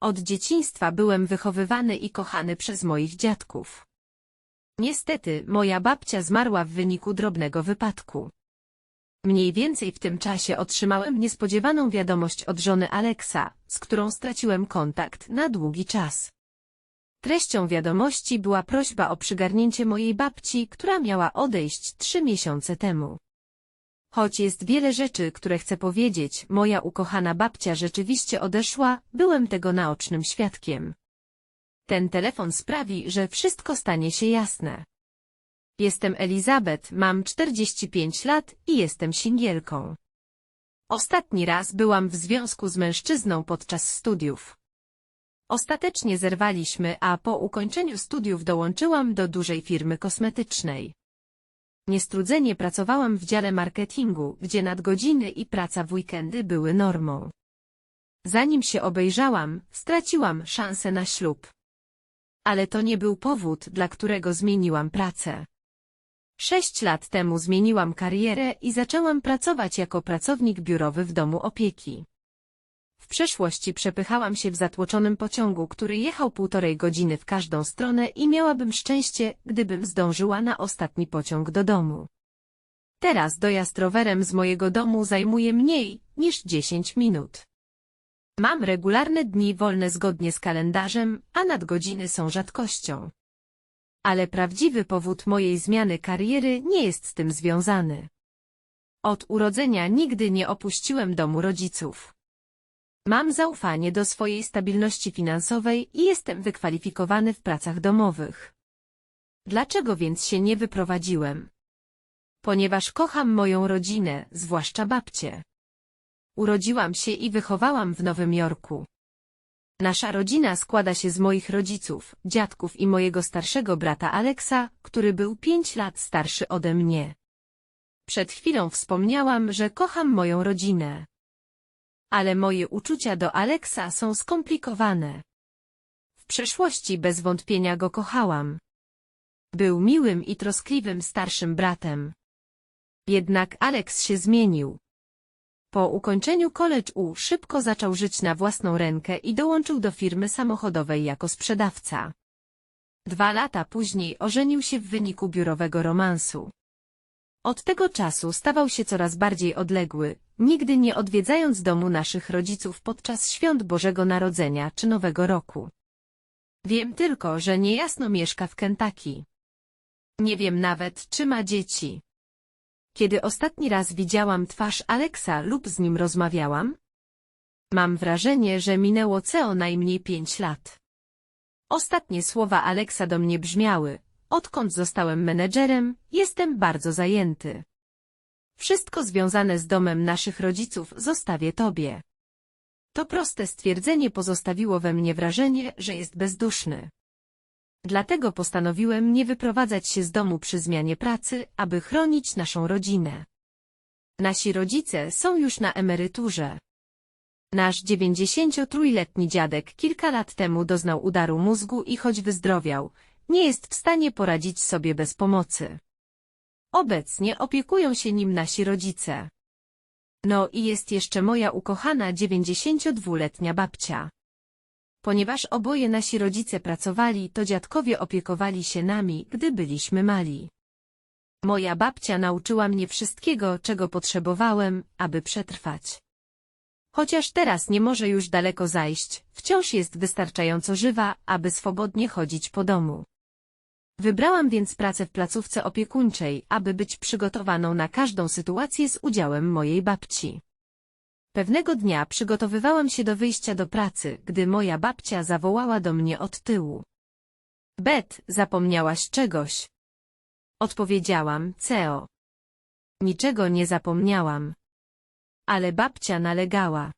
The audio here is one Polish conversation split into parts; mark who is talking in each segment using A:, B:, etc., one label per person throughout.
A: Od dzieciństwa byłem wychowywany i kochany przez moich dziadków. Niestety, moja babcia zmarła w wyniku drobnego wypadku. Mniej więcej w tym czasie otrzymałem niespodziewaną wiadomość od żony Aleksa, z którą straciłem kontakt na długi czas. Treścią wiadomości była prośba o przygarnięcie mojej babci, która miała odejść trzy miesiące temu. Choć jest wiele rzeczy, które chcę powiedzieć, moja ukochana babcia rzeczywiście odeszła, byłem tego naocznym świadkiem. Ten telefon sprawi, że wszystko stanie się jasne. Jestem Elizabeth, mam 45 lat i jestem singielką. Ostatni raz byłam w związku z mężczyzną podczas studiów. Ostatecznie zerwaliśmy, a po ukończeniu studiów dołączyłam do dużej firmy kosmetycznej. Niestrudzenie pracowałam w dziale marketingu, gdzie nadgodziny i praca w weekendy były normą. Zanim się obejrzałam, straciłam szansę na ślub. Ale to nie był powód, dla którego zmieniłam pracę. Sześć lat temu zmieniłam karierę i zaczęłam pracować jako pracownik biurowy w domu opieki. W przeszłości przepychałam się w zatłoczonym pociągu, który jechał półtorej godziny w każdą stronę i miałabym szczęście, gdybym zdążyła na ostatni pociąg do domu. Teraz dojazd rowerem z mojego domu zajmuje mniej niż 10 minut. Mam regularne dni wolne zgodnie z kalendarzem, a nadgodziny są rzadkością. Ale prawdziwy powód mojej zmiany kariery nie jest z tym związany. Od urodzenia nigdy nie opuściłem domu rodziców. Mam zaufanie do swojej stabilności finansowej i jestem wykwalifikowany w pracach domowych. Dlaczego więc się nie wyprowadziłem? Ponieważ kocham moją rodzinę, zwłaszcza babcię. Urodziłam się i wychowałam w Nowym Jorku. Nasza rodzina składa się z moich rodziców, dziadków i mojego starszego brata Aleksa, który był pięć lat starszy ode mnie. Przed chwilą wspomniałam, że kocham moją rodzinę. Ale moje uczucia do Aleksa są skomplikowane. W przeszłości bez wątpienia go kochałam. Był miłym i troskliwym starszym bratem. Jednak Aleks się zmienił. Po ukończeniu college U szybko zaczął żyć na własną rękę i dołączył do firmy samochodowej jako sprzedawca. Dwa lata później ożenił się w wyniku biurowego romansu. Od tego czasu stawał się coraz bardziej odległy, nigdy nie odwiedzając domu naszych rodziców podczas świąt Bożego Narodzenia czy Nowego Roku. Wiem tylko, że niejasno mieszka w Kentucky. Nie wiem nawet, czy ma dzieci. Kiedy ostatni raz widziałam twarz Aleksa lub z nim rozmawiałam? Mam wrażenie, że minęło co najmniej pięć lat. Ostatnie słowa Aleksa do mnie brzmiały, odkąd zostałem menedżerem, jestem bardzo zajęty. Wszystko związane z domem naszych rodziców zostawię tobie. To proste stwierdzenie pozostawiło we mnie wrażenie, że jest bezduszny. Dlatego postanowiłem nie wyprowadzać się z domu przy zmianie pracy, aby chronić naszą rodzinę. Nasi rodzice są już na emeryturze. Nasz 93-letni dziadek kilka lat temu doznał udaru mózgu i choć wyzdrowiał, nie jest w stanie poradzić sobie bez pomocy. Obecnie opiekują się nim nasi rodzice. No i jest jeszcze moja ukochana 92-letnia babcia. Ponieważ oboje nasi rodzice pracowali, to dziadkowie opiekowali się nami, gdy byliśmy mali. Moja babcia nauczyła mnie wszystkiego, czego potrzebowałem, aby przetrwać. Chociaż teraz nie może już daleko zajść, wciąż jest wystarczająco żywa, aby swobodnie chodzić po domu. Wybrałam więc pracę w placówce opiekuńczej, aby być przygotowaną na każdą sytuację z udziałem mojej babci. Pewnego dnia przygotowywałam się do wyjścia do pracy, gdy moja babcia zawołała do mnie od tyłu. Bet, zapomniałaś czegoś. Odpowiedziałam, Ceo. Niczego nie zapomniałam. Ale babcia nalegała.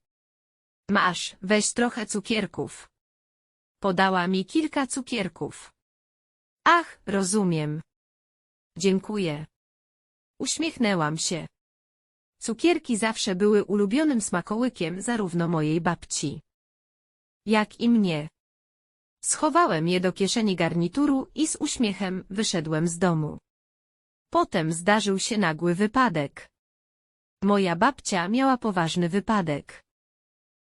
A: Masz, weź trochę cukierków. Podała mi kilka cukierków. Ach, rozumiem. Dziękuję. Uśmiechnęłam się. Cukierki zawsze były ulubionym smakołykiem zarówno mojej babci, jak i mnie. Schowałem je do kieszeni garnituru i z uśmiechem wyszedłem z domu. Potem zdarzył się nagły wypadek. Moja babcia miała poważny wypadek.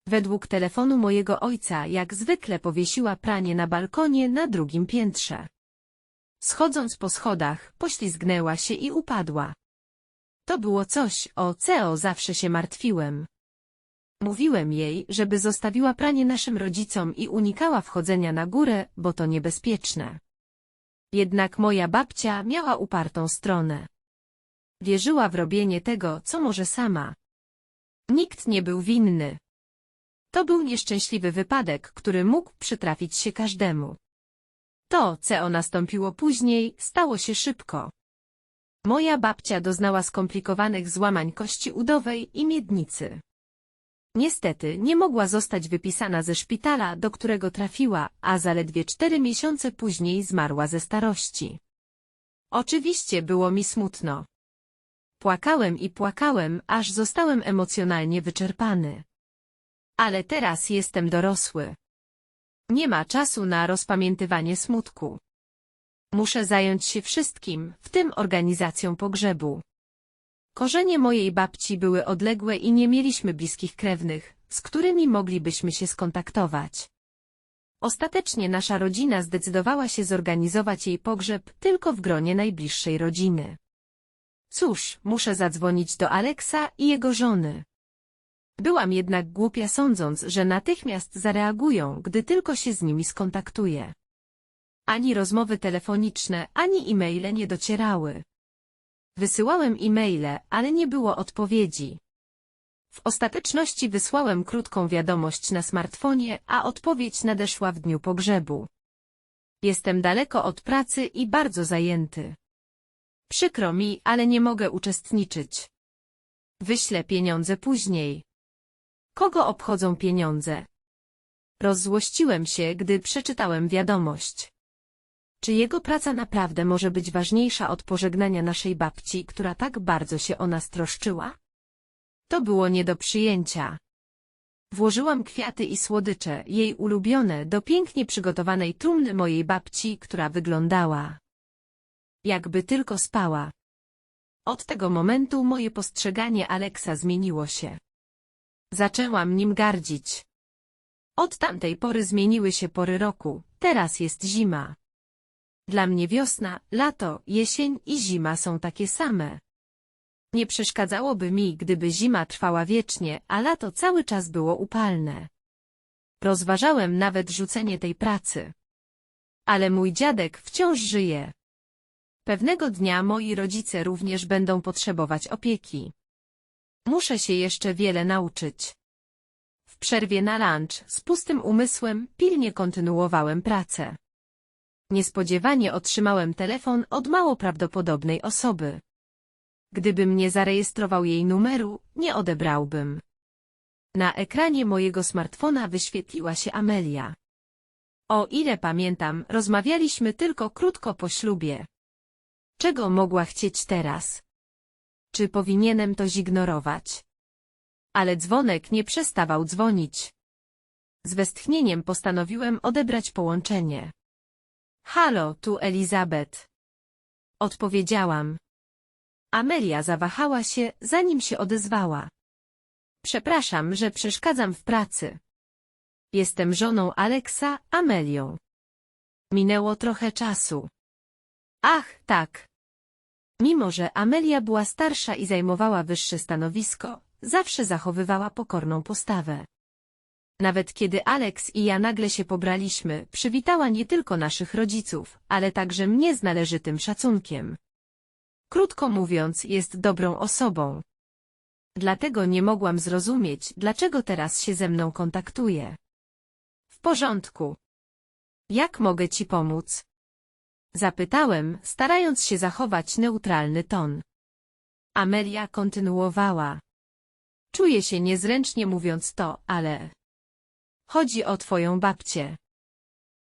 A: Według telefonu mojego ojca jak zwykle powiesiła pranie na balkonie na drugim piętrze. Schodząc po schodach, poślizgnęła się i upadła. To było coś, o co zawsze się martwiłem. Mówiłem jej, żeby zostawiła pranie naszym rodzicom i unikała wchodzenia na górę, bo to niebezpieczne. Jednak moja babcia miała upartą stronę. Wierzyła w robienie tego, co może sama. Nikt nie był winny. To był nieszczęśliwy wypadek, który mógł przytrafić się każdemu. To, co nastąpiło później, stało się szybko. Moja babcia doznała skomplikowanych złamań kości udowej i miednicy. Niestety nie mogła zostać wypisana ze szpitala, do którego trafiła, a zaledwie cztery miesiące później zmarła ze starości. Oczywiście było mi smutno. Płakałem i płakałem, aż zostałem emocjonalnie wyczerpany. Ale teraz jestem dorosły. Nie ma czasu na rozpamiętywanie smutku. Muszę zająć się wszystkim, w tym organizacją pogrzebu. Korzenie mojej babci były odległe i nie mieliśmy bliskich krewnych, z którymi moglibyśmy się skontaktować. Ostatecznie nasza rodzina zdecydowała się zorganizować jej pogrzeb tylko w gronie najbliższej rodziny. Cóż, muszę zadzwonić do Aleksa i jego żony. Byłam jednak głupia sądząc, że natychmiast zareagują, gdy tylko się z nimi skontaktuję. Ani rozmowy telefoniczne, ani e-maile nie docierały. Wysyłałem e-maile, ale nie było odpowiedzi. W ostateczności wysłałem krótką wiadomość na smartfonie, a odpowiedź nadeszła w dniu pogrzebu. Jestem daleko od pracy i bardzo zajęty. Przykro mi, ale nie mogę uczestniczyć. Wyślę pieniądze później. Kogo obchodzą pieniądze? Rozzłościłem się, gdy przeczytałem wiadomość. Czy jego praca naprawdę może być ważniejsza od pożegnania naszej babci, która tak bardzo się o nas troszczyła? To było nie do przyjęcia. Włożyłam kwiaty i słodycze, jej ulubione, do pięknie przygotowanej trumny mojej babci, która wyglądała. Jakby tylko spała. Od tego momentu moje postrzeganie Aleksa zmieniło się. Zaczęłam nim gardzić. Od tamtej pory zmieniły się pory roku, teraz jest zima. Dla mnie wiosna, lato, jesień i zima są takie same. Nie przeszkadzałoby mi, gdyby zima trwała wiecznie, a lato cały czas było upalne. Rozważałem nawet rzucenie tej pracy. Ale mój dziadek wciąż żyje. Pewnego dnia moi rodzice również będą potrzebować opieki. Muszę się jeszcze wiele nauczyć. W przerwie na lunch, z pustym umysłem, pilnie kontynuowałem pracę. Niespodziewanie otrzymałem telefon od mało prawdopodobnej osoby. Gdybym nie zarejestrował jej numeru, nie odebrałbym. Na ekranie mojego smartfona wyświetliła się Amelia. O ile pamiętam, rozmawialiśmy tylko krótko po ślubie. Czego mogła chcieć teraz? Czy powinienem to zignorować? Ale dzwonek nie przestawał dzwonić. Z westchnieniem postanowiłem odebrać połączenie. Halo, tu Elizabeth. Odpowiedziałam. Amelia zawahała się, zanim się odezwała. Przepraszam, że przeszkadzam w pracy. Jestem żoną Aleksa, Amelią. Minęło trochę czasu. Ach, tak. Mimo, że Amelia była starsza i zajmowała wyższe stanowisko, zawsze zachowywała pokorną postawę. Nawet kiedy Alex i ja nagle się pobraliśmy, przywitała nie tylko naszych rodziców, ale także mnie z należytym szacunkiem. Krótko mówiąc, jest dobrą osobą. Dlatego nie mogłam zrozumieć, dlaczego teraz się ze mną kontaktuje. W porządku. Jak mogę ci pomóc? Zapytałem, starając się zachować neutralny ton. Amelia kontynuowała. Czuję się niezręcznie mówiąc to, ale... Chodzi o twoją babcię.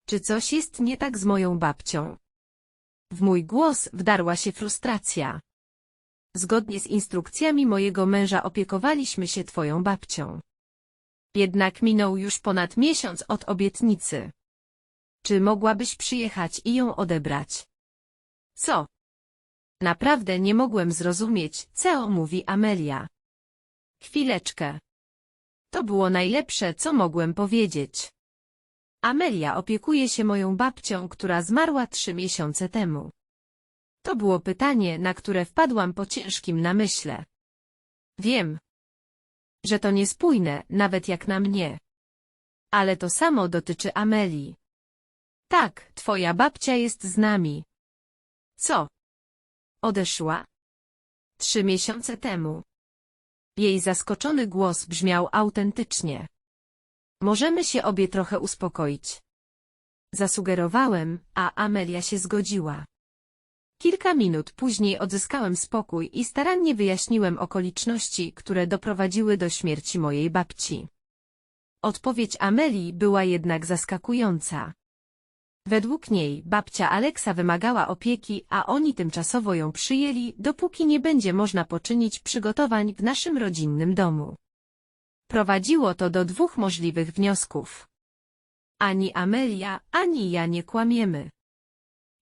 A: Czy coś jest nie tak z moją babcią? W mój głos wdarła się frustracja. Zgodnie z instrukcjami mojego męża opiekowaliśmy się twoją babcią. Jednak minął już ponad miesiąc od obietnicy. Czy mogłabyś przyjechać i ją odebrać? Co? Naprawdę nie mogłem zrozumieć, co mówi Amelia. Chwileczkę. To było najlepsze, co mogłem powiedzieć. Amelia opiekuje się moją babcią, która zmarła trzy miesiące temu. To było pytanie, na które wpadłam po ciężkim namyśle. Wiem, że to niespójne, nawet jak na mnie. Ale to samo dotyczy Amelii. Tak, twoja babcia jest z nami. Co? Odeszła? Trzy miesiące temu. Jej zaskoczony głos brzmiał autentycznie. Możemy się obie trochę uspokoić. Zasugerowałem, a Amelia się zgodziła. Kilka minut później odzyskałem spokój i starannie wyjaśniłem okoliczności, które doprowadziły do śmierci mojej babci. Odpowiedź Amelii była jednak zaskakująca. Według niej babcia Aleksa wymagała opieki, a oni tymczasowo ją przyjęli, dopóki nie będzie można poczynić przygotowań w naszym rodzinnym domu. Prowadziło to do dwóch możliwych wniosków. Ani Amelia, ani ja nie kłamiemy.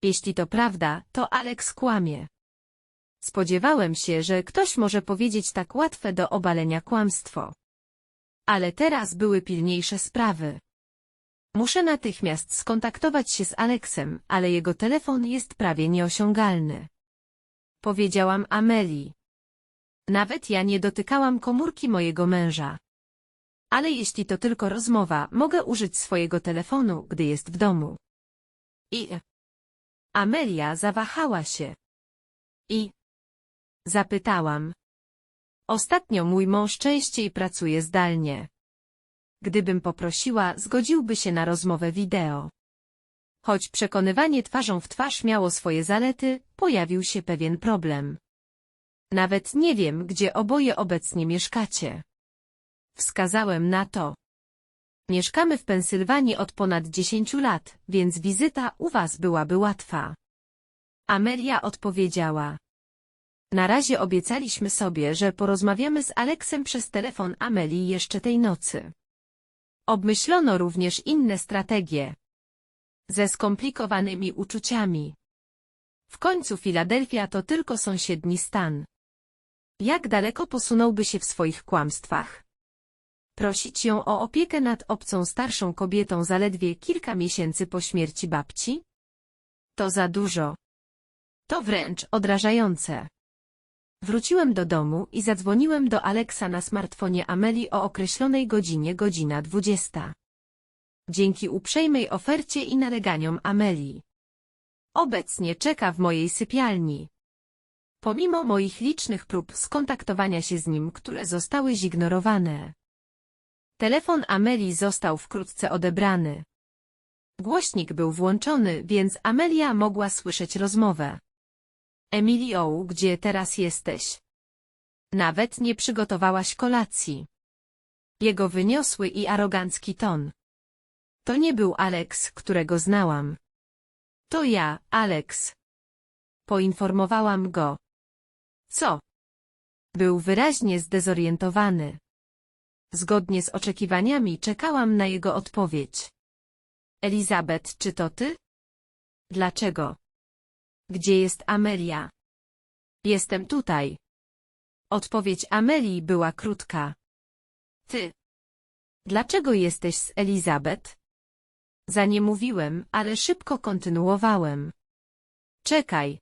A: Jeśli to prawda, to Aleks kłamie. Spodziewałem się, że ktoś może powiedzieć tak łatwe do obalenia kłamstwo. Ale teraz były pilniejsze sprawy. Muszę natychmiast skontaktować się z Aleksem, ale jego telefon jest prawie nieosiągalny. Powiedziałam Ameli. Nawet ja nie dotykałam komórki mojego męża. Ale jeśli to tylko rozmowa, mogę użyć swojego telefonu, gdy jest w domu. I... Amelia zawahała się. I... Zapytałam. Ostatnio mój mąż częściej pracuje zdalnie. Gdybym poprosiła, zgodziłby się na rozmowę wideo. Choć przekonywanie twarzą w twarz miało swoje zalety, pojawił się pewien problem. Nawet nie wiem, gdzie oboje obecnie mieszkacie. Wskazałem na to. Mieszkamy w Pensylwanii od ponad 10 lat, więc wizyta u was byłaby łatwa. Amelia odpowiedziała. Na razie obiecaliśmy sobie, że porozmawiamy z Aleksem przez telefon Amelii jeszcze tej nocy. Obmyślono również inne strategie. Ze skomplikowanymi uczuciami. W końcu Filadelfia to tylko sąsiedni stan. Jak daleko posunąłby się w swoich kłamstwach? Prosić ją o opiekę nad obcą starszą kobietą zaledwie kilka miesięcy po śmierci babci? To za dużo. To wręcz odrażające. Wróciłem do domu i zadzwoniłem do Aleksa na smartfonie Ameli o określonej godzinie godzina 20. Dzięki uprzejmej ofercie i naleganiom Ameli. Obecnie czeka w mojej sypialni. Pomimo moich licznych prób skontaktowania się z nim, które zostały zignorowane. Telefon Ameli został wkrótce odebrany. Głośnik był włączony, więc Amelia mogła słyszeć rozmowę. Emilio, gdzie teraz jesteś? Nawet nie przygotowałaś kolacji. Jego wyniosły i arogancki ton. To nie był Alex, którego znałam. To ja, Alex. Poinformowałam go. Co? Był wyraźnie zdezorientowany. Zgodnie z oczekiwaniami czekałam na jego odpowiedź. Elizabeth, czy to ty? Dlaczego? Gdzie jest Amelia? Jestem tutaj. Odpowiedź Amelii była krótka. Ty. Dlaczego jesteś z Elizabeth? Za nie mówiłem, ale szybko kontynuowałem. Czekaj.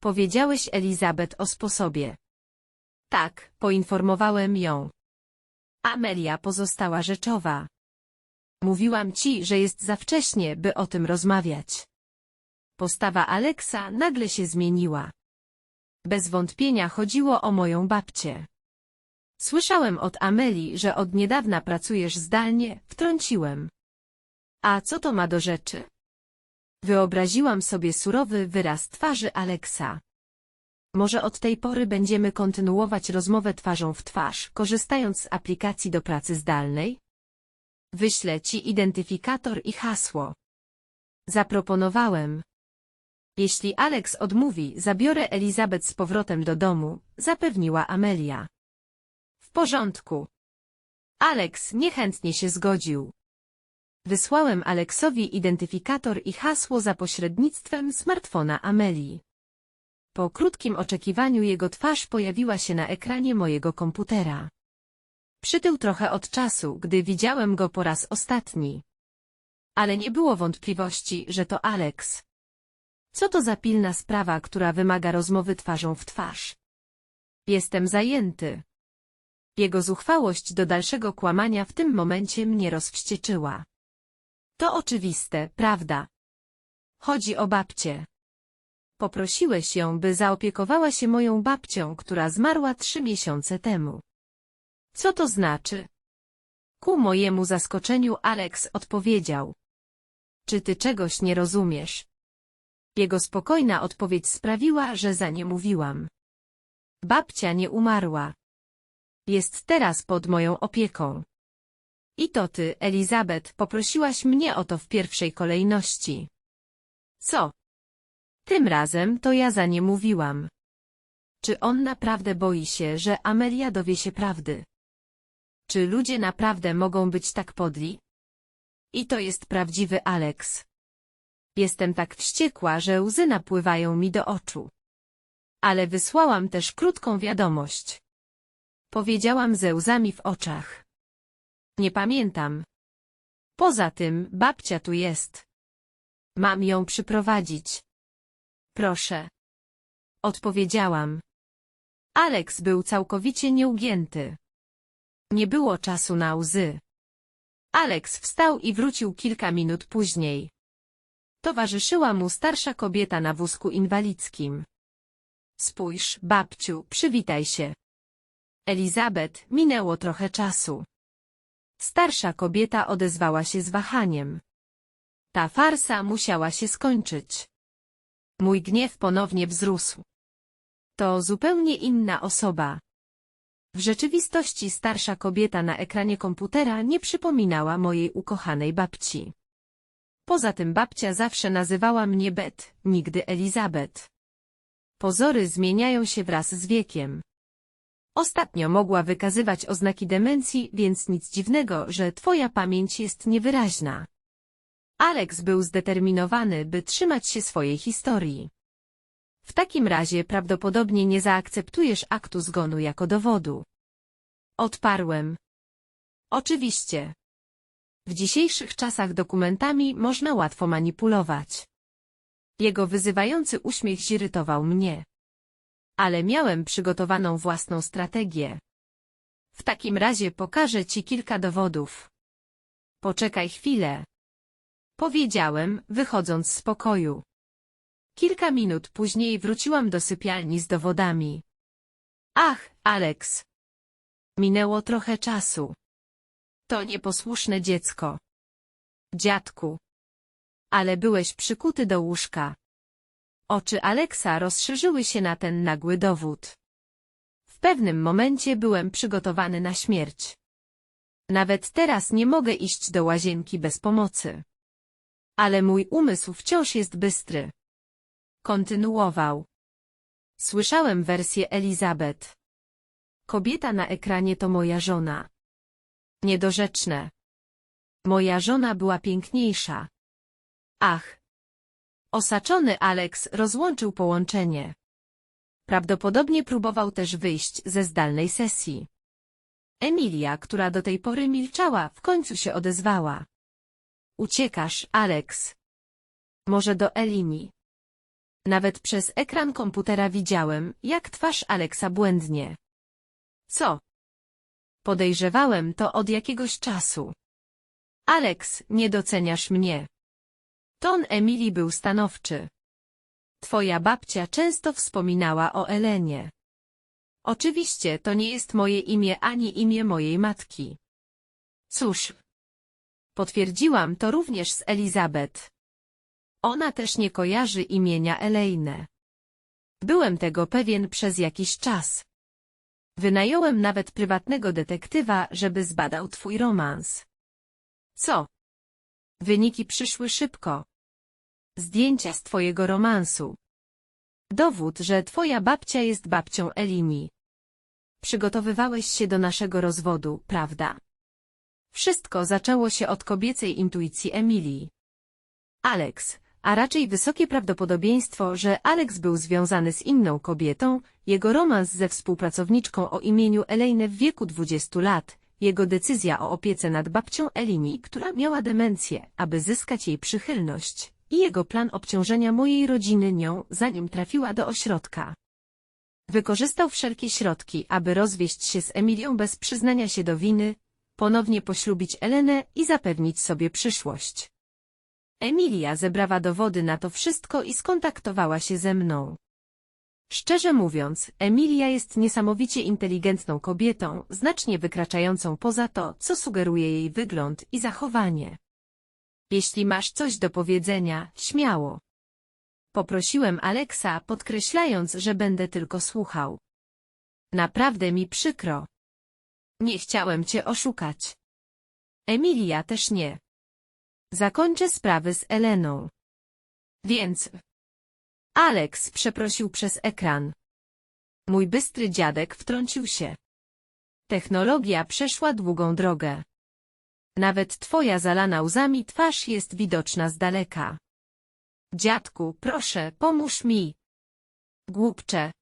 A: Powiedziałeś Elizabeth o sposobie. Tak, poinformowałem ją. Amelia pozostała rzeczowa. Mówiłam ci, że jest za wcześnie, by o tym rozmawiać. Postawa Aleksa nagle się zmieniła. Bez wątpienia chodziło o moją babcię. Słyszałem od Ameli, że od niedawna pracujesz zdalnie, wtrąciłem. A co to ma do rzeczy? Wyobraziłam sobie surowy wyraz twarzy Aleksa. Może od tej pory będziemy kontynuować rozmowę twarzą w twarz, korzystając z aplikacji do pracy zdalnej? Wyślę ci identyfikator i hasło. Zaproponowałem. Jeśli Alex odmówi, zabiorę Elizabeth z powrotem do domu, zapewniła Amelia. W porządku. Alex niechętnie się zgodził. Wysłałem Aleksowi identyfikator i hasło za pośrednictwem smartfona Amelii. Po krótkim oczekiwaniu jego twarz pojawiła się na ekranie mojego komputera. Przytył trochę od czasu, gdy widziałem go po raz ostatni. Ale nie było wątpliwości, że to Alex. Co to za pilna sprawa, która wymaga rozmowy twarzą w twarz? Jestem zajęty. Jego zuchwałość do dalszego kłamania w tym momencie mnie rozwścieczyła. To oczywiste, prawda? Chodzi o babcię. Poprosiłeś ją, by zaopiekowała się moją babcią, która zmarła trzy miesiące temu. Co to znaczy? Ku mojemu zaskoczeniu Alex odpowiedział. Czy ty czegoś nie rozumiesz? Jego spokojna odpowiedź sprawiła, że za nie mówiłam. Babcia nie umarła. Jest teraz pod moją opieką. I to ty, Elizabeth, poprosiłaś mnie o to w pierwszej kolejności. Co? Tym razem to ja za nie mówiłam. Czy on naprawdę boi się, że Amelia dowie się prawdy? Czy ludzie naprawdę mogą być tak podli? I to jest prawdziwy Alex. Jestem tak wściekła, że łzy napływają mi do oczu. Ale wysłałam też krótką wiadomość. Powiedziałam ze łzami w oczach. Nie pamiętam. Poza tym, babcia tu jest. Mam ją przyprowadzić. Proszę. Odpowiedziałam. Alex był całkowicie nieugięty. Nie było czasu na łzy. Alex wstał i wrócił kilka minut później. Towarzyszyła mu starsza kobieta na wózku inwalidzkim. Spójrz, babciu, przywitaj się. Elizabeth, minęło trochę czasu. Starsza kobieta odezwała się z wahaniem. Ta farsa musiała się skończyć. Mój gniew ponownie wzrósł. To zupełnie inna osoba. W rzeczywistości starsza kobieta na ekranie komputera nie przypominała mojej ukochanej babci. Poza tym babcia zawsze nazywała mnie Bet, nigdy Elizabeth. Pozory zmieniają się wraz z wiekiem. Ostatnio mogła wykazywać oznaki demencji, więc nic dziwnego, że twoja pamięć jest niewyraźna. Alex był zdeterminowany, by trzymać się swojej historii. W takim razie prawdopodobnie nie zaakceptujesz aktu zgonu jako dowodu. Odparłem. Oczywiście. W dzisiejszych czasach dokumentami można łatwo manipulować. Jego wyzywający uśmiech zirytował mnie. Ale miałem przygotowaną własną strategię. W takim razie pokażę ci kilka dowodów. Poczekaj chwilę. Powiedziałem, wychodząc z pokoju. Kilka minut później wróciłam do sypialni z dowodami. Ach, Alex. Minęło trochę czasu. To nieposłuszne dziecko. Dziadku. Ale byłeś przykuty do łóżka. Oczy Aleksa rozszerzyły się na ten nagły dowód. W pewnym momencie byłem przygotowany na śmierć. Nawet teraz nie mogę iść do łazienki bez pomocy. Ale mój umysł wciąż jest bystry. Kontynuował. Słyszałem wersję Elizabeth. Kobieta na ekranie to moja żona. Niedorzeczne. Moja żona była piękniejsza. Ach. Osaczony Alex rozłączył połączenie. Prawdopodobnie próbował też wyjść ze zdalnej sesji. Emilia, która do tej pory milczała, w końcu się odezwała. Uciekasz, Alex. Może do Elimi. Nawet przez ekran komputera widziałem, jak twarz Aleksa błędnie. Co? Podejrzewałem to od jakiegoś czasu. Alex, nie doceniasz mnie. Ton Emilii był stanowczy. Twoja babcia często wspominała o Elenie. Oczywiście to nie jest moje imię ani imię mojej matki. Cóż. Potwierdziłam to również z Elizabeth. Ona też nie kojarzy imienia Elejne. Byłem tego pewien przez jakiś czas. Wynająłem nawet prywatnego detektywa, żeby zbadał twój romans. Co? Wyniki przyszły szybko. Zdjęcia z twojego romansu. Dowód, że twoja babcia jest babcią Elimi. Przygotowywałeś się do naszego rozwodu, prawda? Wszystko zaczęło się od kobiecej intuicji Emilii. Alex, a raczej wysokie prawdopodobieństwo, że Alex był związany z inną kobietą, jego romans ze współpracowniczką o imieniu Elaine w wieku 20 lat, jego decyzja o opiece nad babcią Elini, która miała demencję, aby zyskać jej przychylność, i jego plan obciążenia mojej rodziny nią, zanim trafiła do ośrodka. Wykorzystał wszelkie środki, aby rozwieść się z Emilią bez przyznania się do winy, ponownie poślubić Elenę i zapewnić sobie przyszłość. Emilia zebrała dowody na to wszystko i skontaktowała się ze mną. Szczerze mówiąc, Emilia jest niesamowicie inteligentną kobietą, znacznie wykraczającą poza to, co sugeruje jej wygląd i zachowanie. Jeśli masz coś do powiedzenia, śmiało. Poprosiłem Aleksa, podkreślając, że będę tylko słuchał. Naprawdę mi przykro. Nie chciałem cię oszukać. Emilia też nie. Zakończę sprawy z Eleną. Więc... Alex przeprosił przez ekran. Mój bystry dziadek wtrącił się. Technologia przeszła długą drogę. Nawet twoja zalana łzami twarz jest widoczna z daleka. Dziadku, proszę, pomóż mi. Głupcze.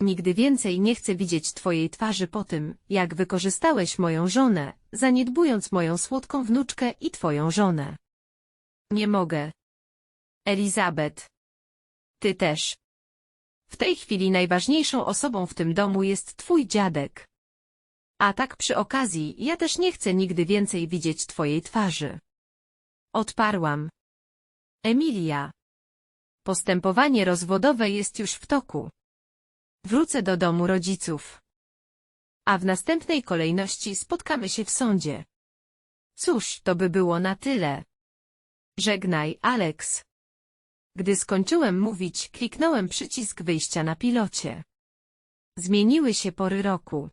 A: Nigdy więcej nie chcę widzieć twojej twarzy po tym, jak wykorzystałeś moją żonę, zaniedbując moją słodką wnuczkę i twoją żonę. Nie mogę. Elizabeth. Ty też. W tej chwili najważniejszą osobą w tym domu jest twój dziadek. A tak przy okazji, ja też nie chcę nigdy więcej widzieć twojej twarzy. Odparłam. Emilia. Postępowanie rozwodowe jest już w toku. Wrócę do domu rodziców. A w następnej kolejności spotkamy się w sądzie. Cóż, to by było na tyle. Żegnaj, Alex. Gdy skończyłem mówić, kliknąłem przycisk wyjścia na pilocie. Zmieniły się pory roku.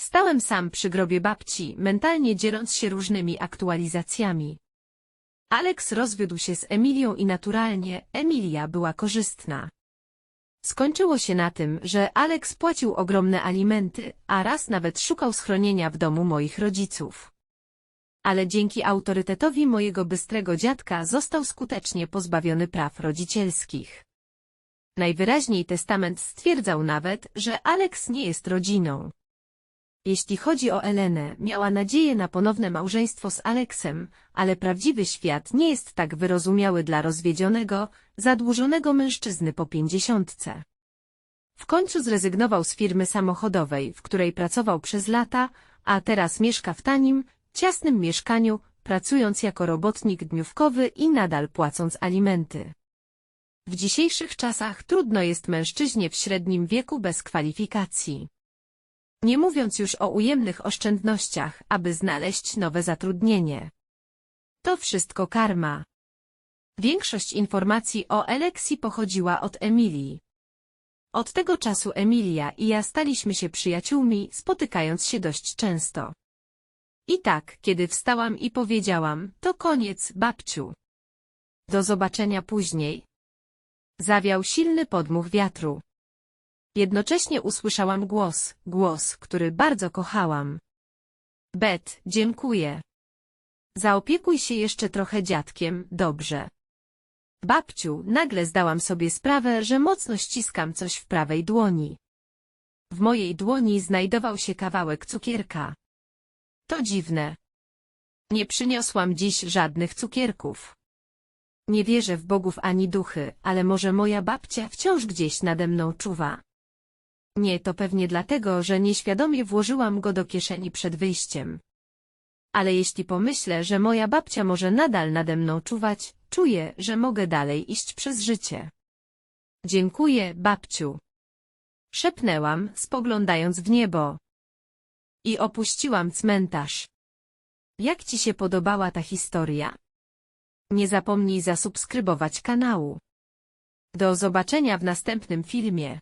A: Stałem sam przy grobie babci, mentalnie dzieląc się różnymi aktualizacjami. Alex rozwiódł się z Emilią i naturalnie Emilia była korzystna. Skończyło się na tym, że Alex płacił ogromne alimenty, a raz nawet szukał schronienia w domu moich rodziców. Ale dzięki autorytetowi mojego bystrego dziadka został skutecznie pozbawiony praw rodzicielskich. Najwyraźniej testament stwierdzał nawet, że Alex nie jest rodziną. Jeśli chodzi o Elenę, miała nadzieję na ponowne małżeństwo z Aleksem, ale prawdziwy świat nie jest tak wyrozumiały dla rozwiedzionego, zadłużonego mężczyzny po pięćdziesiątce. W końcu zrezygnował z firmy samochodowej, w której pracował przez lata, a teraz mieszka w tanim, ciasnym mieszkaniu, pracując jako robotnik dniówkowy i nadal płacąc alimenty. W dzisiejszych czasach trudno jest mężczyźnie w średnim wieku bez kwalifikacji. Nie mówiąc już o ujemnych oszczędnościach, aby znaleźć nowe zatrudnienie. To wszystko karma. Większość informacji o Aleksji pochodziła od Emilii. Od tego czasu Emilia i ja staliśmy się przyjaciółmi, spotykając się dość często. I tak, kiedy wstałam i powiedziałam, to koniec, babciu. Do zobaczenia później. Zawiał silny podmuch wiatru. Jednocześnie usłyszałam głos, głos, który bardzo kochałam. Bet, dziękuję. Zaopiekuj się jeszcze trochę dziadkiem, dobrze. Babciu, nagle zdałam sobie sprawę, że mocno ściskam coś w prawej dłoni. W mojej dłoni znajdował się kawałek cukierka. To dziwne. Nie przyniosłam dziś żadnych cukierków. Nie wierzę w bogów ani duchy, ale może moja babcia wciąż gdzieś nade mną czuwa. Nie, to pewnie dlatego, że nieświadomie włożyłam go do kieszeni przed wyjściem. Ale jeśli pomyślę, że moja babcia może nadal nade mną czuwać, czuję, że mogę dalej iść przez życie. Dziękuję, babciu. Szepnęłam, spoglądając w niebo. I opuściłam cmentarz. Jak ci się podobała ta historia? Nie zapomnij zasubskrybować kanału. Do zobaczenia w następnym filmie.